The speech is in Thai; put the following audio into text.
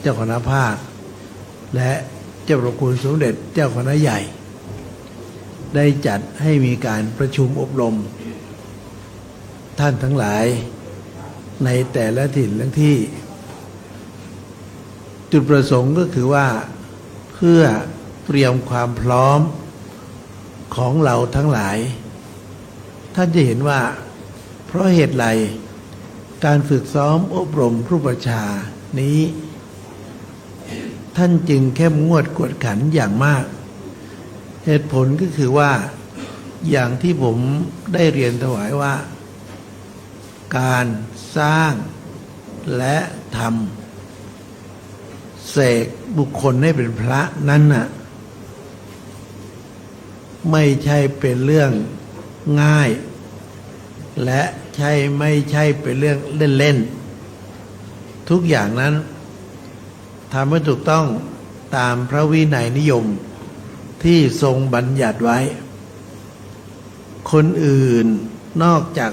เจ้าคณะภาค และเจ้าประคุณสมเด็จเจ้าคณะใหญ่ ได้จัดให้มีการประชุมอบรม ท่านทั้งหลายในแต่ละถิ่นและที่ จุดประสงค์ก็คือว่าเพื่อเตรียมความพร้อมของเราทั้งหลาย ท่านจะเห็นว่า เพราะเหตุไรการฝึกซ้อมอบรมผู้ประชานี้ ท่านจึงเข้มงวดกวดขันอย่างมาก เหตุผลก็คือว่าอย่างที่ผมได้เรียนถวายว่า การสร้างและทำเสกบุคคลให้เป็นพระนั้นน่ะไม่ใช่เป็นเรื่องง่าย และใช่ไม่ใช่เป็นเรื่องเล่น ๆ ทุกอย่างนั้น ทำให้ถูกต้องตามพระวินัยนิยมที่ทรงบัญญัติไว้ คนอื่นนอกจาก